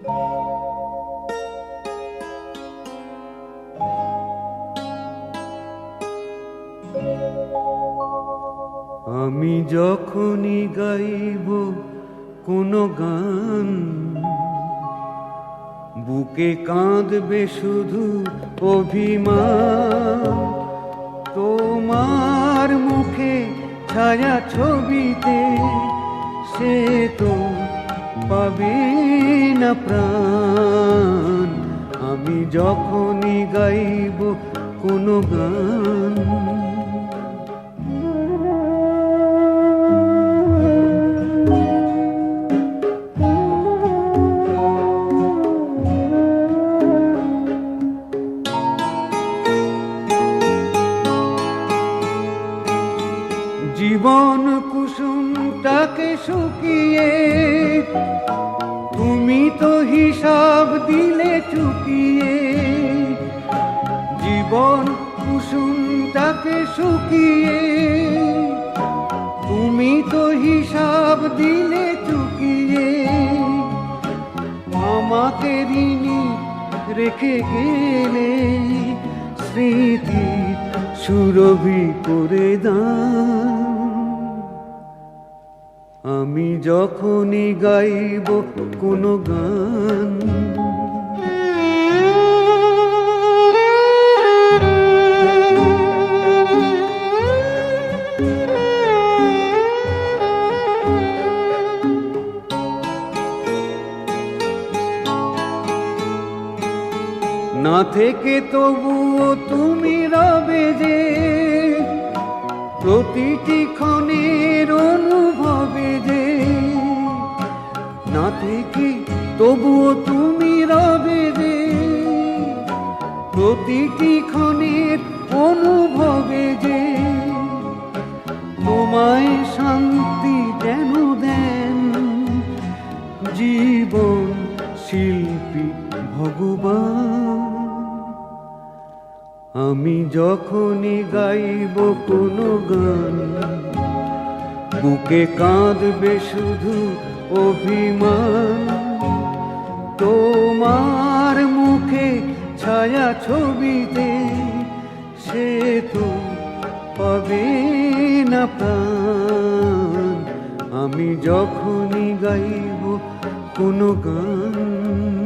আমি যখনই গাইব কোনো গান, বুকে কাঁদবে শুধু অভিমান। তোমার মুখে ছায়া ছবিতে সে তো পাবে। না প্রাণ আমি যখনই গাইব কোনো গান। জীবন কুসুমটাকে শুকিয়ে তুমি তো হিসাব দিলে চুকিয়ে, জীবন কুসুমটাকে শুকিয়ে। তুমি তো হিসাব দিলে চুকিয়ে, আমাকে ঋণী রেখে গেলে, স্মৃতি সুরভি করে দাও। আমি যখনই গাইব কোনো গান না থেকে তবুও তুমি রবে যে প্রতিটি ক্ষণের প্রতিটি ক্ষণের অনুভবে যে তোমায় শান্তি যেন দেন। জীবন শিল্পী ভগবান, আমি যখনই গাইব কোনো গান, বুকে কাঁদবে শুধু অভিমান। তোমার ছায়া ছবিতে সে তো পাবে না প্রাণ। আমি যখনই গাইব কোনো গান